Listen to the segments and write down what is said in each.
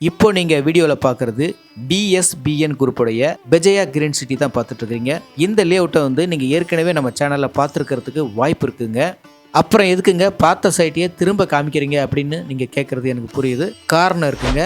இப்போ நீங்கள் வீடியோவில் பார்க்குறது டிஎஸ்பிஎன் குரூப்புடைய விஜயா கிரீன் சிட்டி தான் பார்த்துட்டு இருக்கீங்க. இந்த லேஅவுட்டை வந்து நீங்கள் ஏற்கனவே நம்ம சேனலில் பார்த்துருக்கிறதுக்கு வாய்ப்பு இருக்குங்க. அப்புறம் எதுக்குங்க? பார்த்த சைட்டையே திரும்ப காமிக்கிறீங்க அப்படின்னு நீங்கள் கேட்குறது எனக்கு புரியுது. காரணம் இருக்குங்க.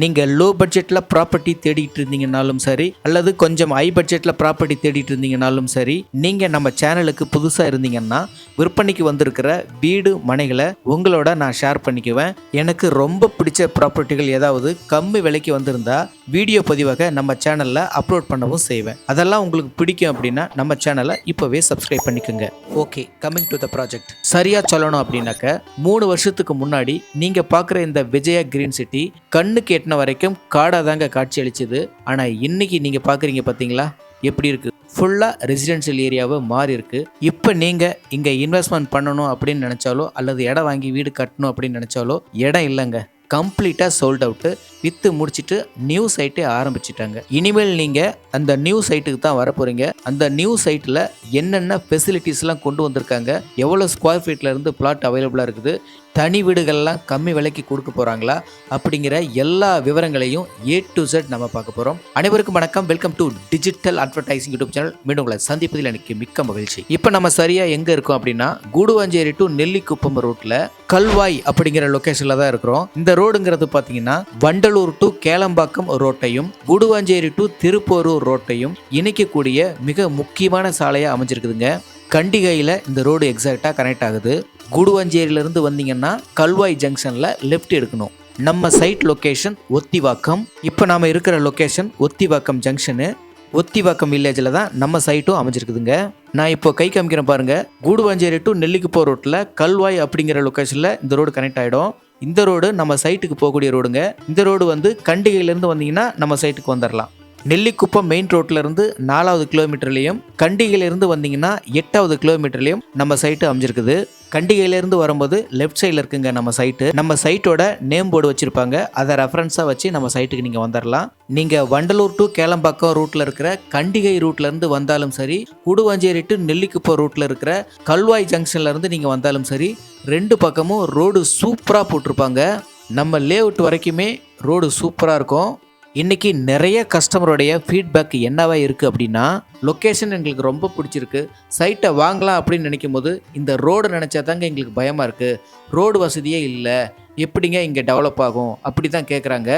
நீங்கள் லோ பட்ஜெட்டில் ப்ராப்பர்ட்டி தேடிட்டு இருந்தீங்கனாலும் சரி அல்லது கொஞ்சம் ஹை பட்ஜெட்டில் ப்ராப்பர்ட்டி தேடிட்டு இருந்தீங்கனாலும் சரி நீங்கள் நம்ம சேனலுக்கு புதுசாக இருந்தீங்கன்னா விற்பனைக்கு வந்திருக்கிற வீடு மனைகளை உங்களோட நான் ஷேர் பண்ணிக்குவேன். எனக்கு ரொம்ப பிடிச்ச ப்ராப்பர்ட்டிகள் ஏதாவது கம்மி விலைக்கு வந்திருந்தா வீடியோ பதிவாக நம்ம சேனலில் அப்லோட் பண்ணவும் செய்வேன். அதெல்லாம் உங்களுக்கு பிடிக்கும் அப்படின்னா நம்ம சேனலை இப்போவே சப்ஸ்கிரைப் பண்ணிக்கோங்க. Okay coming to the project சரியாக சொல்லணும் அப்படின்னாக்க மூணு வருஷத்துக்கு முன்னாடி நீங்கள் பார்க்குற இந்த விஜயா கிரீன் சிட்டி கண்ணுக்கு எட்டின வரைக்கும் காடாக தாங்க காட்சி அளிச்சுது. ஆனால் இன்னைக்கு நீங்கள் பார்க்குறீங்க பார்த்தீங்களா எப்படி இருக்குது ஃபுல்லாக ரெசிடென்ஷியல் ஏரியாவை மாறி இருக்கு. இப்போ நீங்கள் இங்கே இன்வெஸ்ட்மெண்ட் பண்ணணும் அப்படின்னு நினச்சாலோ அல்லது இடம் வாங்கி வீடு கட்டணும் அப்படின்னு நினச்சாலோ இடம் இல்லைங்க. கம்ப்ளீட்டாக சோல்ட் அவுட்டு விற்று முடிச்சுட்டு நியூ சைட்டே ஆரம்பிச்சிட்டாங்க. இனிமேல் நீங்கள் அந்த நியூ சைட்டுக்கு தான் வர போகிறீங்க அந்த நியூ சைட்டில் என்னென்ன ஃபெசிலிட்டிஸ்லாம் கொண்டு வந்திருக்காங்க? எவ்வளோ ஸ்கொயர் ஃபீட்லேருந்து பிளாட் அவைலபிளாக இருக்குது? தனி வீடுகள்லாம் கம்மி விலைக்கு கொடுக்க போகிறாங்களா அப்படிங்கிற எல்லா விவரங்களையும் ஏ டு செட் நம்ம பார்க்க போகிறோம் அனைவருக்கும் வணக்கம். Welcome to digital advertising YouTube channel மீண்டும் உங்களை சந்திப்பதில் எனக்கு மிக்க மகிழ்ச்சி. இப்போ நம்ம சரியாக எங்கே இருக்கோம் அப்படின்னா கூடுவாஞ்சேரி டு நெல்லிக்குப்பம் ரோட்டில் கல்வாய் அப்படிங்கிற லொக்கேஷனில் தான் இருக்கிறோம். இந்த ரோடுங்கிறது பார்த்தீங்கன்னா வண்டலூர் டு கேளம்பாக்கம் ரோட்டையும் கூடுவாஞ்சேரி டு திருப்போரூர் ரோட்டையும் இணைக்கக்கூடிய மிக முக்கியமான சாலையாக அமைஞ்சிருக்குதுங்க. கண்டிகையில் இந்த ரோடு எக்ஸாக்டாக கனெக்ட் ஆகுது. கூடுவாஞ்சேரியிலேருந்து வந்தீங்கன்னா கல்வாய் ஜங்ஷனில் லெஃப்ட் எடுக்கணும். நம்ம சைட் லொக்கேஷன் ஒத்திவாக்கம். இப்போ நாம் இருக்கிற லொக்கேஷன் ஒத்திவாக்கம் ஜங்ஷனு ஒத்திவாக்கம் வில்லேஜில் தான் நம்ம சைட்டும் அமைஞ்சிருக்குதுங்க. நான் இப்போ கை காமிக்கிறேன் பாருங்கள் கூடுவாஞ்சேரி டு நெல்லிக்குப்போ ரோட்டில் கல்வாய் அப்படிங்கிற லொக்கேஷனில் இந்த ரோடு கனெக்ட் ஆகிடும் இந்த ரோடு நம்ம சைட்டுக்கு போகக்கூடிய ரோடுங்க இந்த ரோடு வந்து கண்டிகையிலேருந்து வந்தீங்கன்னா நம்ம சைட்டுக்கு வந்துடலாம் நெல்லிக்குப்பம் மெயின் ரோட்லேருந்து நாலாவது கிலோமீட்டர்லையும் கண்டிகையிலேருந்து வந்தீங்கன்னா எட்டாவது கிலோமீட்டர்லேயும் நம்ம சைட்டு அமைஞ்சிருக்குது. கண்டிகையிலேருந்து வரும்போது லெஃப்ட் சைடில் இருக்குங்க நம்ம சைட்டு நம்ம சைட்டோட நேம் போர்டு வச்சுருப்பாங்க. அதை ரெஃபரன்ஸாக வச்சு நம்ம சைட்டுக்கு நீங்கள் வந்துடலாம் நீங்கள் வண்டலூர் டு கேளம்பாக்கம் ரூட்டில் இருக்கிற கண்டிகை ரூட்லேருந்து வந்தாலும் சரி குடுவாஞ்சேரி டு நெல்லிக்குப்பம் ரூட்டில் இருக்கிற கல்வாய் ஜங்ஷன்லேருந்து நீங்கள் வந்தாலும் சரி ரெண்டு பக்கமும் ரோடு சூப்பராக போட்டிருப்பாங்க. நம்ம லேஅவுட் வரைக்குமே ரோடு சூப்பராக இருக்கும். இன்றைக்கி நிறைய கஸ்டமருடைய ஃபீட்பேக் என்னவாக இருக்குது அப்படின்னா லொக்கேஷன் எங்களுக்கு ரொம்ப பிடிச்சிருக்கு. சைட்டை வாங்கலாம் அப்படின்னு நினைக்கும் போது இந்த ரோடு நினச்சா தாங்க எங்களுக்கு பயமாக இருக்குது ரோடு வசதியே இல்லை. எப்படிங்க இங்கே டெவலப் ஆகும்? அப்படி தான் கேட்குறாங்க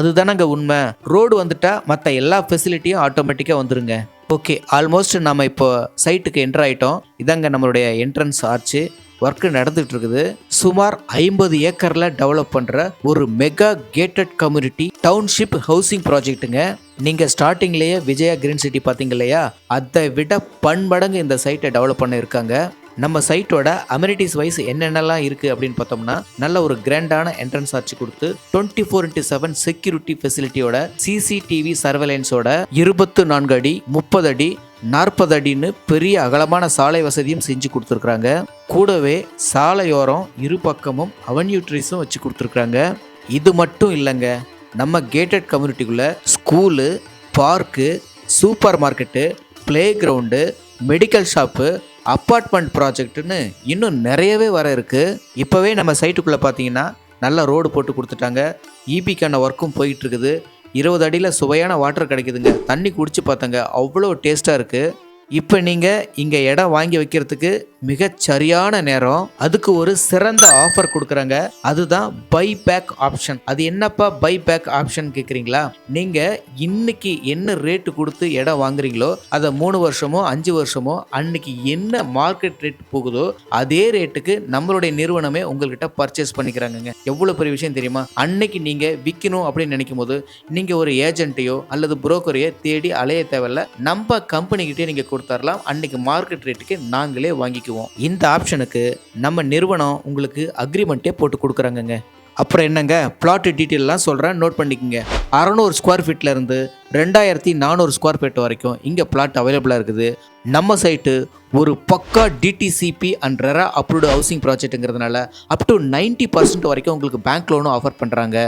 அதுதானங்க உண்மை. ரோடு வந்துட்டால் மற்ற எல்லா ஃபெசிலிட்டியும் ஆட்டோமேட்டிக்காக வந்துடுங்க ஓகே ஆல்மோஸ்ட் நம்ம இப்போ சைட்டுக்கு என்ட்ரு ஆகிட்டோம் இதாங்க நம்மளுடைய என்ட்ரன்ஸ் ஆச்சு ஒர்க்கு நடந்துட்டு இருக்குது சுமார் ஐம்பது ஏக்கர்ல டெவலப் பண்ற ஒரு mega gated community township housing ப்ராஜெக்ட்டுங்க நீங்க ஸ்டார்டிங்லேயே விஜயா கிரீன் சிட்டி பார்த்தீங்க இல்லையா? அதை விட பன்மடங்கு இந்த சைட்டை டெவலப் பண்ண இருக்காங்க நம்ம சைட்டோட அமெனிட்டிஸ் வைஸ் என்னென்னலாம் இருக்குது அப்படின்னு பார்த்தோம்னா நல்ல ஒரு கிராண்டான என்ட்ரன்ஸ் ஆட்சி கொடுத்து twenty four into seven security ஃபெசிலிட்டியோட CCTV சர்வேலன்ஸோட இருபத்து நான்கு அடி முப்பது அடி நாற்பது அடின்னு பெரிய அகலமான சாலை வசதியும் செஞ்சு கொடுத்துருக்குறாங்க. கூடவே சாலையோரம் இரு பக்கமும் அவென்யூ ட்ரீஸும் வச்சு கொடுத்துருக்குறாங்க. இது மட்டும் இல்லைங்க நம்ம கேட்டட் கம்யூனிட்டிக்குள்ளே school park supermarket playground medical shop apartment ப்ராஜெக்ட்டுன்னு இன்னும் நிறையவே வர இருக்குது இப்போவே நம்ம சைட்டுக்குள்ளே பார்த்தீங்கன்னா நல்லா ரோடு போட்டு கொடுத்துட்டாங்க. ஈபிக்கான ஒர்க்கும் போயிட்டுருக்குது இருபது அடியில் சுவையான வாட்டர் கிடைக்குதுங்க. தண்ணி குடிச்சு பார்த்தங்க. அவ்வளோ டேஸ்ட்டாக இருக்குது இப்போ நீங்கள் இங்கே இடம் வாங்கி வைக்கிறதுக்கு மிக சரியான நேரம். அதுக்கு ஒரு சிறந்த ஆஃபர் கொடுக்குறாங்க. அதுதான் பை பேக் ஆப்ஷன் அது என்னப்பா பை பேக் ஆப்ஷன் கேட்குறீங்களா நீங்கள் இன்னைக்கு என்ன ரேட்டு கொடுத்து இடம் வாங்குறீங்களோ அதை மூணு வருஷமோ அஞ்சு வருஷமோ அன்னைக்கு என்ன மார்க்கெட் ரேட் போகுதோ அதே ரேட்டுக்கு நம்மளுடைய நிறுவனமே உங்கள்கிட்ட பர்ச்சேஸ் பண்ணிக்கிறாங்கங்க. எவ்வளோ பெரிய விஷயம் தெரியுமா? அன்னைக்கு நீங்கள் விற்கணும் அப்படின்னு நினைக்கும் போது நீங்கள் ஒரு ஏஜென்ட்டையோ அல்லது புரோக்கரையோ தேடி அலைய தேவையில்ல. நம்ம கம்பெனிக்கிட்டே நீங்கள் தரலாம் அன்னைக்கு மார்க்கெட் ரேட்டுக்கு நாங்களே வாங்கிக்குவோம். இந்த ஆப்ஷனுக்கு நம்ம நிறுவனம் உங்களுக்கு அக்ரிமெண்ட்டே போட்டு கொடுக்குறாங்கங்க. அப்புறம் என்னங்க? பிளாட் டீட்டெயிலெலாம் சொல்கிறேன் நோட் பண்ணிக்கோங்க. அறநூறு ஸ்கொயர் ஃபீட்லேருந்து ரெண்டாயிரத்தி நானூறு ஸ்கொயர் ஃபீட் வரைக்கும் இங்கே பிளாட் அவைலபிளாக இருக்குது. நம்ம சைட்டு ஒரு பக்கா DTCP and RERA approved housing ப்ராஜெக்ட்டுங்கிறதுனால up to ninety percent வரைக்கும் உங்களுக்கு பேங்க் லோனும் ஆஃபர் பண்ணுறாங்க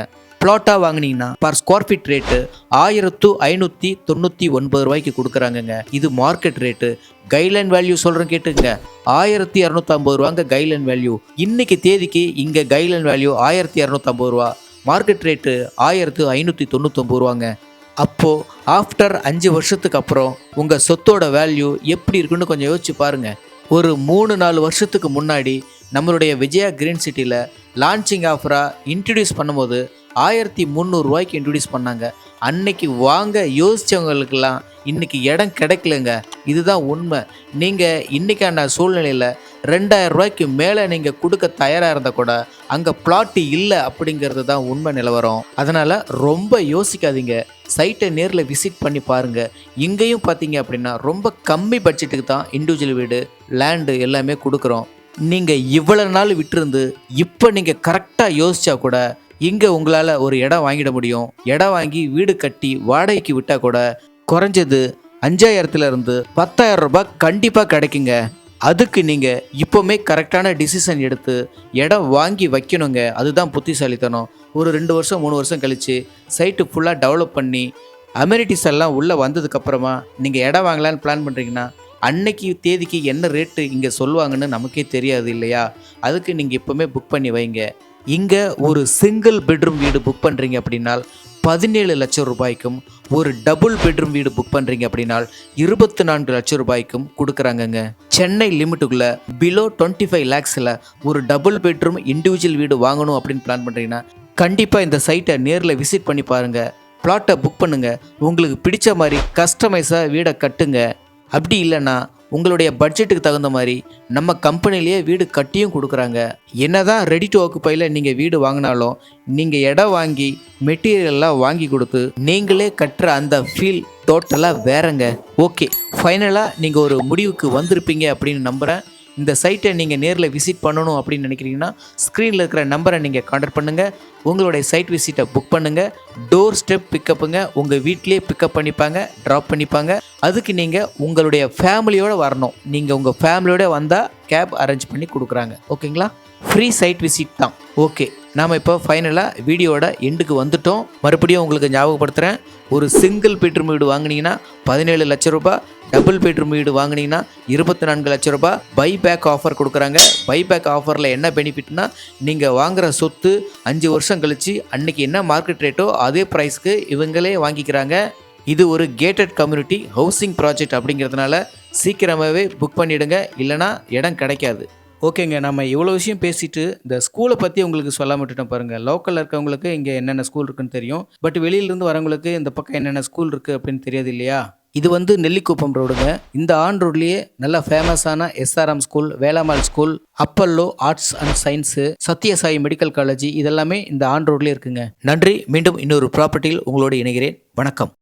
பிளாட்டாக வாங்குனீங்கன்னா பர் ஸ்கொயர் ஃபீட் ரேட்டு ஆயிரத்து ஐநூற்றி தொண்ணூற்றி ஒன்பது ரூபாய்க்கு கொடுக்குறாங்கங்க. இது மார்க்கெட் ரேட்டு கைட்லைன் வேல்யூ சொல்கிறேன் கேட்டுங்க ஆயிரத்தி இரநூத்தம்பது ரூபாங்க கைட்லைன் வேல்யூ இன்னைக்கு தேதிக்கு இங்கே கைட்லைன் வேல்யூ ஆயிரத்தி இரநூத்தம்பது ரூபா. மார்க்கெட் ரேட்டு ஆயிரத்து ஐநூற்றி தொண்ணூத்தொம்பது ரூபாங்க. அப்போது ஆஃப்டர் அஞ்சு வருஷத்துக்கு அப்புறம் உங்கள் சொத்தோட வேல்யூ எப்படி இருக்குன்னு கொஞ்சம் யோசிச்சு பாருங்கள் ஒரு மூணு நாலு வருஷத்துக்கு முன்னாடி நம்மளுடைய விஜயா கிரீன் சிட்டியில் லான்ச்சிங் ஆஃபராக இன்ட்ரடியூஸ் பண்ணும்போது ஆயிரத்தி முந்நூறுரூவாய்க்கு இன்ட்ரடியூஸ் பண்ணாங்க. அன்னைக்கு வாங்க யோசித்தவங்களுக்கெல்லாம் இன்றைக்கி இடம் கிடைக்கலங்க. இதுதான் உண்மை. நீங்கள் இன்றைக்கான சூழ்நிலையில் ரெண்டாயிரம் ரூபாய்க்கு மேலே நீங்கள் கொடுக்க தயாராக இருந்தால் கூட அங்கே பிளாட் இல்லை அப்படிங்கிறது தான் உண்மை நிலவரம். அதனால் ரொம்ப யோசிக்காதீங்க. சைட்டை நேரில் விசிட் பண்ணி பாருங்கள் இங்கேயும் பார்த்தீங்க அப்படின்னா ரொம்ப கம்மி பட்ஜெட்டுக்கு தான் இண்டிவிஜுவல் வீடு லேண்டு எல்லாமே கொடுக்குறோம். நீங்கள் இவ்வளவு நாள் விட்டிருந்து இப்போ நீங்கள் கரெக்டாக யோசிச்சா கூட இங்கே உங்களால் ஒரு இடம் வாங்கிட முடியும். இடம் வாங்கி வீடு கட்டி வாடகைக்கு விட்டால் கூட குறைஞ்சது அஞ்சாயிரத்துலேருந்து பத்தாயிரம் ரூபாய் கண்டிப்பாக கிடைக்குங்க. அதுக்கு நீங்கள் இப்போவுமே கரெக்டான டிசிஷன் எடுத்து இடம் வாங்கி வைக்கணுங்க. அதுதான் புத்திசாலித்தனம். ஒரு ரெண்டு வருஷம் மூணு வருஷம் கழித்து சைட்டு ஃபுல்லாக டெவலப் பண்ணி அமெரிட்டிஸ் எல்லாம் உள்ளே வந்ததுக்கப்புறமா நீங்கள் இடம் வாங்கலான்னு பிளான் பண்ணுறீங்கன்னா அன்னைக்கு தேதிக்கு என்ன ரேட்டு இங்கே சொல்லுவாங்கன்னு நமக்கே தெரியாது இல்லையா? அதுக்கு நீங்கள் இப்போவுமே புக் பண்ணி வைங்க. இங்கே ஒரு சிங்கிள் பெட்ரூம் வீடு புக் பண்ணுறீங்க அப்படின்னால் பதினேழு லட்சம் ரூபாய்க்கும் ஒரு டபுள் பெட்ரூம் வீடு புக் பண்ணுறீங்க அப்படின்னால் இருபத்தி நான்கு லட்சம் ரூபாய்க்கும் கொடுக்குறாங்கங்க. சென்னை லிமிட்டுக்குள்ளே பிலோ டுவெண்ட்டி ஃபைவ் லேக்ஸில் ஒரு டபுள் பெட்ரூம் இண்டிவிஜுவல் வீடு வாங்கணும் அப்படின்னு பிளான் பண்ணுறீங்கன்னா கண்டிப்பாக இந்த சைட்டை நேரில் விசிட் பண்ணி பாருங்கள் பிளாட்டை புக் பண்ணுங்கள் உங்களுக்கு பிடிச்ச மாதிரி கஸ்டமைஸாக வீடை கட்டுங்க. அப்படி இல்லைன்னா உங்களுடைய பட்ஜெட்டுக்கு தகுந்த மாதிரி நம்ம கம்பெனிலேயே வீடு கட்டியும் கொடுக்குறாங்க. என்னதான் ரெடி டு ஆக்குப்பையில் நீங்கள் வீடு வாங்கினாலும் நீங்கள் இடம் வாங்கி மெட்டீரியல்லாம் வாங்கி கொடுத்து நீங்களே கட்டுற அந்த ஃபீல் டோட்டலாக வேறங்க. ஓகே ஃபைனலாக நீங்கள் ஒரு முடிவுக்கு வந்திருப்பீங்க அப்படின்னு நம்புகிறேன் இந்த சைட்டை நீங்கள் நேரில் விசிட் பண்ணணும் அப்படின்னு நினைக்கிறீங்கன்னா ஸ்க்ரீனில் இருக்கிற நம்பரை நீங்கள் கான்டாக்ட் பண்ணுங்கள் உங்களுடைய சைட் விசிட்டை புக் பண்ணுங்கள் டோர் ஸ்டெப் பிக்கப்புங்க உங்கள் வீட்லேயே பிக்கப் பண்ணிப்பாங்க ட்ராப் பண்ணிப்பாங்க. அதுக்கு நீங்கள் உங்களுடைய ஃபேமிலியோடு வரணும். நீங்கள் உங்கள் ஃபேமிலியோட வந்தால் கேப் அரேஞ்ச் பண்ணி கொடுக்குறாங்க. ஓகேங்களா? ஃப்ரீ சைட் விசிட் தான். ஓகே நாம் இப்போ ஃபைனலாக வீடியோட எண்டுக்கு வந்துட்டோம். மறுபடியும் உங்களுக்கு ஞாபகப்படுத்துகிறேன் ஒரு சிங்கிள் பெட்ரூம் வீடு வாங்கினீங்கன்னா பதினேழு லட்ச ரூபாய் டபுள் பெட்ரூம் வீடு வாங்கினீங்கன்னா இருபத்தி நான்கு லட்ச ரூபாய் பை பேக் ஆஃபர் கொடுக்குறாங்க. பை பேக் ஆஃபரில் என்ன பெனிஃபிட்னா நீங்கள் வாங்குகிற சொத்து அஞ்சு வருஷம் கழித்து அன்னைக்கு என்ன மார்க்கெட் ரேட்டோ அதே ப்ரைஸ்க்கு இவங்களே வாங்கிக்கிறாங்க. இது ஒரு கேட்டட் கம்யூனிட்டி ஹவுசிங் ப்ராஜெக்ட் அப்படிங்கிறதுனால சீக்கிரமாகவே புக் பண்ணிவிடுங்க இல்லைனா இடம் கிடைக்காது. ஓகேங்க நம்ம இவ்வளோ விஷயம் பேசிட்டு இந்த ஸ்கூலை பற்றி உங்களுக்கு சொல்ல மட்டும் பாருங்கள் லோக்கலில் இருக்கவங்களுக்கு இங்கே என்னென்ன ஸ்கூல் இருக்குன்னு தெரியும். பட் வெளியிலேருந்து வரவங்களுக்கு இந்த பக்கம் என்னென்ன ஸ்கூல் இருக்குது அப்படின்னு தெரியாது இல்லையா? இது வந்து நெல்லிக்குப்பம் ரோடுங்க. இந்த ஆன் ரோட்லேயே நல்ல ஃபேமஸான SRM school Velammal school Apollo arts and science Sathyasai medical college இதெல்லாமே இந்த ஆன் ரோட்லேயே இருக்குங்க. நன்றி. மீண்டும் இன்னொரு ப்ராப்பர்ட்டியில் உங்களோடு இணைகிறேன். வணக்கம்.